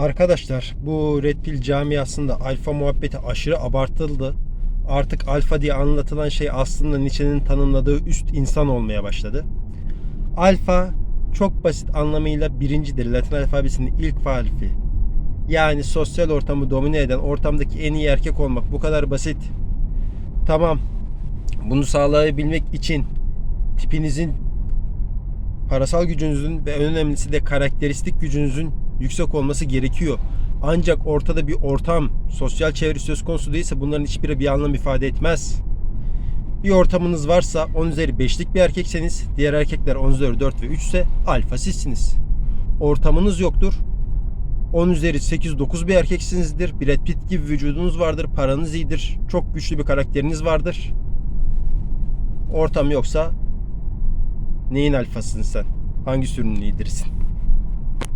Arkadaşlar bu Red Pill camiasında alfa muhabbeti aşırı abartıldı. Artık alfa diye anlatılan şey aslında Nietzsche'nin tanımladığı üst insan olmaya başladı. Alfa çok basit anlamıyla birincidir. Latin alfabesinin ilk harfi. Yani sosyal ortamı domine eden ortamdaki en iyi erkek olmak bu kadar basit. Tamam. Bunu sağlayabilmek için tipinizin parasal gücünüzün ve en önemlisi de karakteristik gücünüzün yüksek olması gerekiyor. Ancak ortada bir ortam, sosyal çevre söz konusu değilse bunların hiçbiri bir anlam ifade etmez. Bir ortamınız varsa 10 üzeri 5'lik bir erkekseniz, diğer erkekler 10 üzeri 4 ve 3 ise alfa sizsiniz. Ortamınız yoktur. 10 üzeri 8-9 bir erkeksinizdir. Brad Pitt gibi vücudunuz vardır. Paranız iyidir. Çok güçlü bir karakteriniz vardır. Ortam yoksa neyin alfasın sen? Hangi sürünün liderisin?